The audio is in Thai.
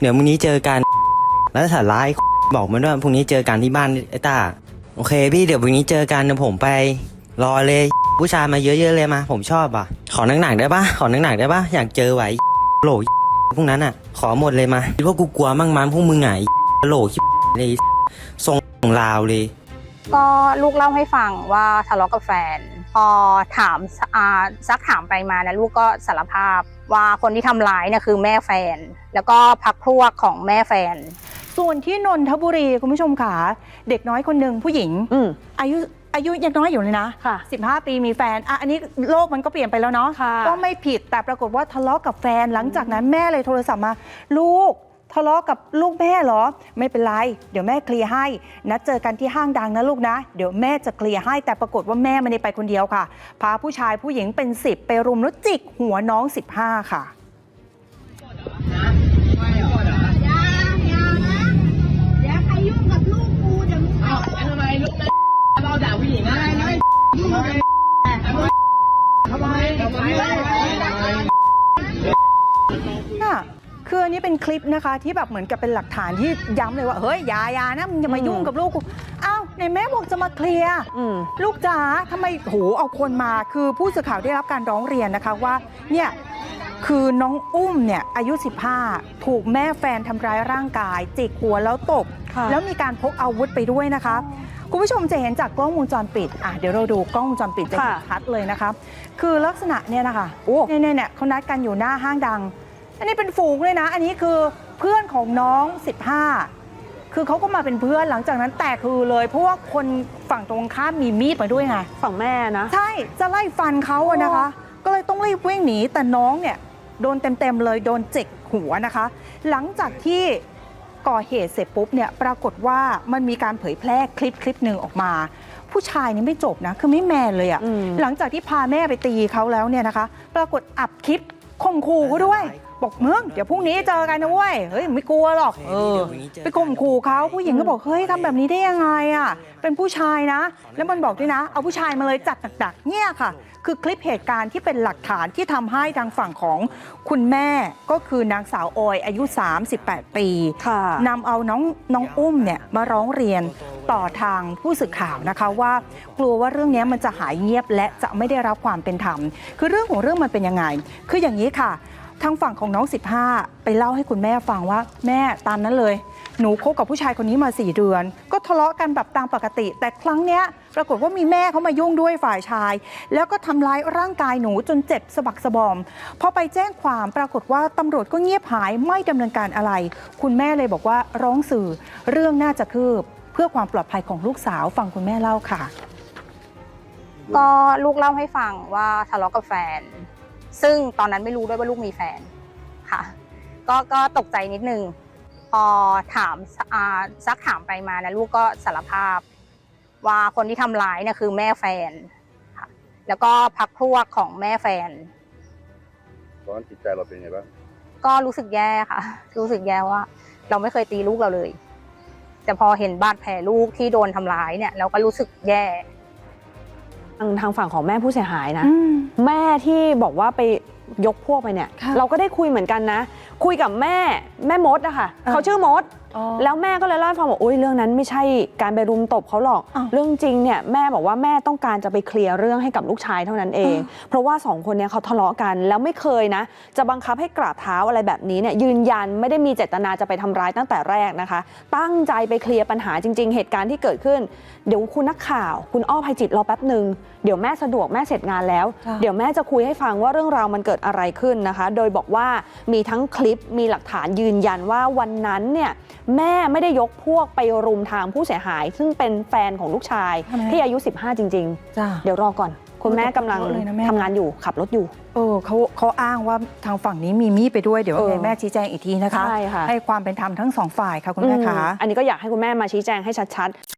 เดี๋ยวมึงนี้เจอกัน แล้วสาระไอ้บอกมันว่าพรุ่งนี้เจอกันที่บ้านไอ้ตาโอเคพี่เดี๋ยวพรุ่งนี้เจอกันเดี๋ยวผมไป รอเลยผู้ชายมาเยอะๆเลยมา ผมชอบอะ ขอหนักๆได้ปะขอหนักๆได้ปะอยากเจอไหวโหลพวกนั้นอะ ขอหมดเลยมาคิดว่ากูกลัวมั่งมันพวกมึงไงโหลคิดเลยทรงลาวเลย ก็ลูกเล่าให้ฟังว่าทะเลาะกับแฟน พอถามอ่าซักถามไปมานะลูกก็สารภาพว่าคนที่ทำร้ายเนี่ยคือแม่แฟน แล้วก็พักพวกของแม่แฟน ส่วนที่นนทบุรีคุณผู้ชมค่ะเด็กน้อยคนหนึ่งผู้หญิงอืมอายุอายุยังน้อยอยู่เลยนะค่ะ15 ปีมีแฟนอะอันนี้โลกมันก็เปลี่ยนไปแล้วเนาะค่ะก็ไม่ผิดแต่ปรากฏว่าทะเลาะกับแฟนหลังจากนั้นแม่เลยโทรศัพท์มา ลูก ทะเลาะกับลูกแม่เหรอ ไม่เป็นไร เดี๋ยวแม่เคลียร์ให้ นัดเจอกันที่ห้างดังนะลูกนะ เดี๋ยวแม่จะเคลียร์ให้ แต่ปรากฏว่าแม่ไม่ได้ไปคนเดียวค่ะ พาผู้ชายผู้หญิงเป็น 10 ไปรุมแล้วจิกหัวน้อง 15 ค่ะอย่าค่ะ เราด่าผู้หญิงอะไรนะทำไมทำไมทำไมทำไมน่ะคืออันนี้เป็นคลิปนะคะที่แบบเหมือนกับเป็นหลักฐานที่ย้ำเลยว่าเฮ้ยอยาอยานะมึงอย่ามายุ่งกับลูกกูอ้าวในแม่บอกจะมาเคลียร์ อืม ลูกจ๋าทำไมโหเอาคนมา คือผู้สื่อข่าวได้รับการร้องเรียนนะคะว่า เนี่ย คือน้องอุ้มเนี่ยอายุ 15 ถูกแม่แฟนทำร้ายร่างกาย จิกหัวแล้วตบ ค่ะ แล้วมีการพกอาวุธไปด้วยนะคะ คุณผู้ชมจะเห็นจากกล้องวงจรปิด อะเดี๋ยวเราดูกล้องวงจรปิดจะเห็นค่ะชัดเลยนะคะ คือลักษณะเนี่ยนะคะโอ้ เนี่ยเนี่ยเนี่ยเขานัดกันอยู่หน้าห้างดัง อันนี้เป็นฝูงเลยนะ อันนี้คือเพื่อนของน้อง 15 คือเขาก็มาเป็นเพื่อนหลังจากนั้นแตกคือเลย เพราะว่าคนฝั่งตรงข้ามมีมีดมาด้วยไงฝั่งแม่นะ ใช่จะไล่ฟันเขาอะนะคะ ก็เลยต้องรีบวิ่งหนีแต่น้องเนี่ยโดนเต็มๆเลยโดนจิกหัวนะคะ หลังจากที่ก่อเหตุเสร็จปุ๊บเนี่ยปรากฏว่ามันมีการเผยแพร่คลิปคลิปหนึ่งออกมา ผู้ชายนี่ไม่จบนะ คือไม่แมนเลยอะอืมหลังจากที่พาแม่ไปตีเขาแล้วเนี่ยนะคะ ปรากฏอับคลิปข่มขู่เขาด้วย บอกมึงเดี๋ยวพรุ่งนี้เจอกันนะเว้ยเฮ้ยไม่กลัวหรอกเออไปข่มขู่เขาผู้หญิงก็บอกเฮ้ยทำแบบนี้ได้ยังไงอะเป็นผู้ชายนะ แล้วมันบอกด้วยนะ เอาผู้ชายมาเลยจัดหนักๆเนี่ยค่ะ คือคลิปเหตุการณ์ที่เป็นหลักฐานที่ทำให้ทางฝั่งของคุณแม่ก็คือนางสาวออยอายุ 38 ปีค่ะนำเอาน้องน้องอุ้มเนี่ยมาร้องเรียนต่อทางผู้สื่อข่าวนะคะว่ากลัวว่าเรื่องนี้มันจะหายเงียบและจะไม่ได้รับความเป็นธรรม คือเรื่องของเรื่องมันเป็นยังไง คืออย่างนี้ค่ะ ทางฝั่งของน้อง 15 ไปเล่าให้คุณแม่ฟังว่าแม่ตามนั้นเลย หนูคบกับผู้ชายคนนี้มา 4 เดือน ก็ทะเลาะกันแบบตามปกติ แต่ครั้งเนี้ยปรากฏว่ามีแม่เขามายุ่งด้วยฝ่ายชาย แล้วก็ทำร้ายร่างกายหนูจนเจ็บสะบักสะบอมพอไปแจ้งความปรากฏว่าตำรวจก็เงียบหายไม่ดำเนินการอะไร คุณแม่เลยบอกว่าร้องสื่อเรื่องน่าจะคืบ เพื่อความปลอดภัยของลูกสาวฟังคุณแม่เล่าค่ะ ก็ลูกเล่าให้ฟังว่าทะเลาะกับแฟน ซึ่งตอนนั้นไม่รู้ด้วยว่าลูกมีแฟนค่ะ ก็ก็ตกใจนิดนึง พอถามอ่าซักถามไปมานะลูกก็สารภาพ ว่าคนที่ทำร้ายเนี่ยคือแม่แฟนค่ะแล้วก็พักพวกของแม่แฟนตอนนั้นจิตใจเราเป็นไงบ้างก็รู้สึกแย่ค่ะ รู้สึกแย่ว่า เราไม่เคยตีลูกเราเลย แต่พอเห็นบาดแผลลูกที่โดนทำร้ายเนี่ย เราก็รู้สึกแย่ ทางทางฝั่งของแม่ผู้เสียหายนะอืมแม่ที่บอกว่าไปยกพวกไปเนี่ยค่ะเราก็ได้คุยเหมือนกันนะ คุยกับแม่แม่มดอะค่ะอ่าเขาชื่อมดอ๋อ แล้วแม่ก็เลยเล่าให้ฟังบอกโอ้ยเรื่องนั้นไม่ใช่การไปรุมตบเขาหรอกอ้าวเรื่องจริงเนี่ยแม่บอกว่าแม่ต้องการจะไปเคลียร์เรื่องให้กับลูกชายเท่านั้นเองอ้าวเพราะว่าสองคนเนี้เขาทะเลาะกันแล้วไม่เคยนะ จะบังคับให้กราบเท้าอะไรแบบนี้เนี่ยยืนยันไม่ได้มีเจตนาจะไปทำร้ายตั้งแต่แรกนะคะ ตั้งใจไปเคลียร์ปัญหาจริง ๆ เหตุการณ์ที่เกิดขึ้น เดี๋ยวคุณนักข่าว คุณอ้อภัยจิตรอแป๊บหนึ่งเดี๋ยวแม่สะดวกแม่เสร็จงานแล้วค่ะเดี๋ยวแม่จะคุยให้ฟังว่าเรื่องราวมันเกิดอะไรขึ้นนะคะ โดยบอกว่ามีทั้งคลิปมีหลักฐานยืนยันว่าวันนั้นเนี่ยแม่ไม่ได้ยกพวกไปรุมทางผู้เสียหาย ซึ่งเป็นแฟนของลูกชายที่อายุ 15 จริงๆเดี๋ยวรอก่อน คุณแม่กำลังนะแม่ ทำงานอยู่ขับรถอยู่ เออเขาเขาอ้างว่าทางฝั่งนี้มีมีดไปด้วยเดี๋ยวออแม่ชี้แจงอีกทีนะคะ ใช่ค่ะ ให้ความเป็นธรรมทั้งสองฝ่ายค่ะคุณแม่คะอันนี้ก็อยากให้คุณแม่มาชี้แจงให้ชัดๆ